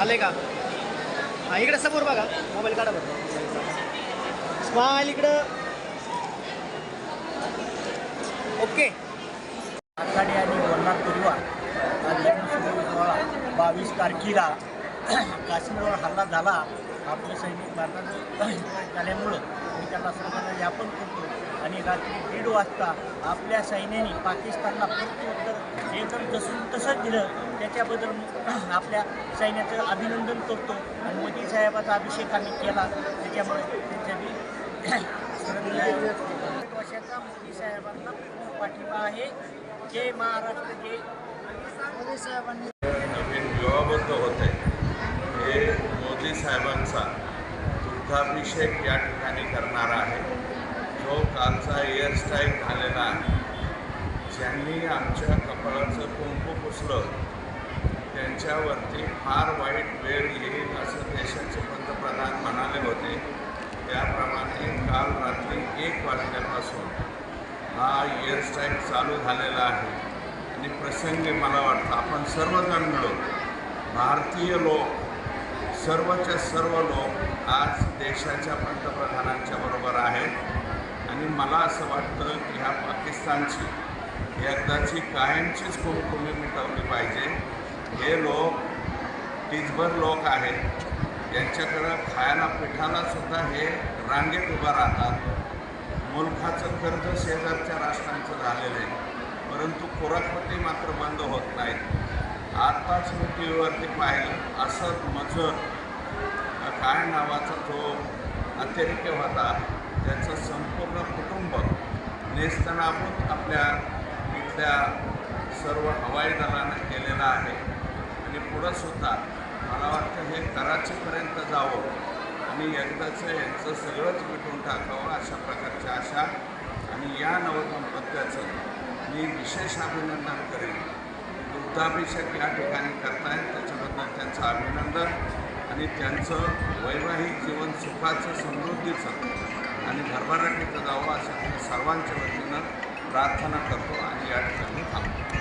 आले का? हा इकडे समोर बघा. मोबाईल काढा बरं. स्माईल इकडं. ओके. आखाडे आणि वल्लार परिवार बावीस तारखेला काश्मीरवर हल्ला झाला. आपले सैनिक भारतात झाल्यामुळं त्याला त्यांना सर्वांना ज्ञापन करतो आणि रात्री दीड वाजता आपल्या सैन्याने पाकिस्तानला प्रत्युत्तर एकदम जसून तसंच दिलं त्याच्याबद्दल आपल्या सैन्याचं अभिनंदन करतो. आणि मोदी साहेबाचा अभिषेक आम्ही केला. त्याच्यामुळे त्यांच्या बी वर्षाचा मोदी साहेबांना पाठिंबा आहे. जय महाराष्ट्र जय मोदी साहेबांनी नवीन विवाहबद्ध होते हे मोदी साहेबांचा दुग्धाभिषेक या ठिकाणी करणार आहे. जो कालचा एअरस्ट्राईक झालेला आहे. ज्यांनी आमच्या कपाळाचं कुंकू पुसलं त्यांच्यावरती फार वाईट वेळ येईल असं देशाचे पंतप्रधान म्हणाले होते. त्याप्रमाणे काल रात्री एक वाजल्यापासून हा एअरस्ट्राईक चालू झालेला आहे. आणि प्रसंगी मला वाटतं आपण सर्वजण मिळून भारतीय लोक सर्वच्या सर्व लोक आज देशाच्या पंतप्रधानांच्या बरोबर आहेत. आणि मला असं वाटतं की ह्या पाकिस्तानची एकदाची कायमचीच कुमकुमी मिटवली पाहिजे. हे लोक टिचभर लोक आहेत. यांच्याकडं खायला पिठाला सुद्धा हे रांगेत उभं राहतात. मुलखाचं कर्ज शेजारच्या राष्ट्रांचं झालेलं आहे. परंतु खुराकपट्टी मात्र बंद होत नाहीत. आत्ताच मी टी व्हीवरती पाहिलं असद मजर काय नावाचा जो अतिरिक्त होता त्याचं संपूर्ण कुटुंब नेस्तनाभूत आपल्या इथल्या सर्व हवाई दलानं केलेलं आहे. आणि पुढंसुद्धा मला वाटतं हे कराचीपर्यंत जावं आणि एकदाचं यांचं सगळंच मिटवून टाकावं अशा प्रकारच्या आशा. आणि या नवदंपत्याचं मी विशेष अभिनंदन करेन. दुग्धाभिषेक या ठिकाणी करतायत. त्याच्याबद्दल त्यांचं अभिनंदन आणि त्यांचं वैवाहिक जीवन सुखाचं समृद्धीचं आणि भरभराटीचं जावं असं सर्वांच्या वतीनं प्रार्थना करतो आणि या ठिकाणी थांबतो.